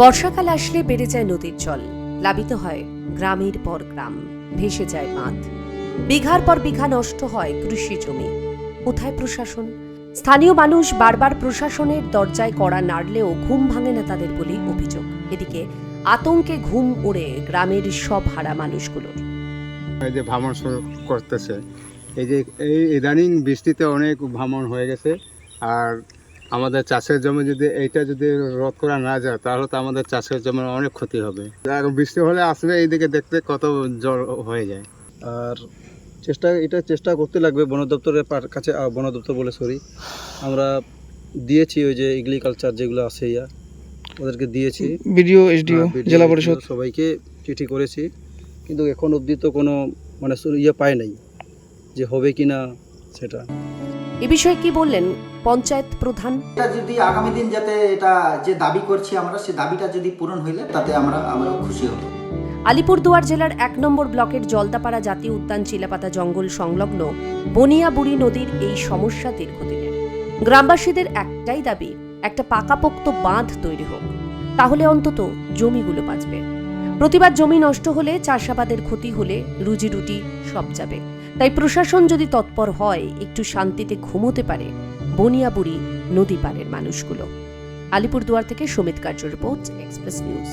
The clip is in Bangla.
বর্ষাকাল আসলে বেড়ে যায় নদীর জল। প্লাবিত হয় গ্রামের পর গ্রাম, ভেসে যায় বাঁধ। বিঘার পর বিঘা নষ্ট হয় কৃষি জমি। কোথায় প্রশাসন? স্থানীয় মানুষ বারবার প্রশাসনের দরজায় কড়া নাড়লেও ঘুম ভাঙে না তাদের বলে অভিযোগ। এদিকে আতঙ্কে ঘুম উড়ে গ্রামের সব হারা মানুষগুলোর। এই যে ভ্রমণ শুরু করতেছে। এই যে এই ইদানিং বৃষ্টিতে অনেক ভ্রমণ হয়ে গেছে। আর আমাদের চাষের জমি যদি এইটা যদি রোধ করা না যায় তাহলে তো আমাদের চাষের জমির অনেক ক্ষতি হবে। আর বৃষ্টি হলে আসলে এইদিকে দেখতে কত জল হয়ে যায়। আর চেষ্টা এটা চেষ্টা করতে লাগবে বন দপ্তরের কাছে বন দপ্তর বলে সরি আমরা দিয়েছি ওই যে এগ্রিকালচার যেগুলো আছে ইয়া ওদেরকে দিয়েছি। বিডিও এসডিও হ্যাঁ, BDO, জেলা পরিষদ। সবাইকে চিঠি করেছি। কিন্তু এখন অবধি তো কোনো মানে ইয়ে পায় নাই যে হবে কি না সেটা। এ বিষয়ে কি বললেন পঞ্চায়েত প্রধান। এটা যদি আগামী দিন যাতে এটা যে দাবি করছি আমরা সে দাবিটা যদি পূরণ হইলে তাতে আমরা আমরা খুশি হব। আলিপুরদুয়ার জেলার এক নম্বর ব্লকের জলদাপাড়া জাতীয় উদ্যান চিলাপাতা জঙ্গল সংলগ্ন বনিয়াবুড়ি নদীর এই সমস্যা দীর্ঘদিনের। গ্রামবাসীদের একটাই দাবি একটা পাকাপোক্ত বাঁধ তৈরি হোক। তাহলে অন্তত জমিগুলো বাঁচবে। প্রতিবার জমি নষ্ট হলে চাষাবাদের ক্ষতি হলে রুজি রুটি সব যাবে। তাই প্রশাসন যদি তৎপর হয়, একটু শান্তিতে ঘুমোতে পারে, বনিয়াবুড়ি নদী পাড়ের মানুষগুলো। আলিপুরদুয়ার থেকে সমিত কার্য রিপোর্ট এক্সপ্রেস নিউজ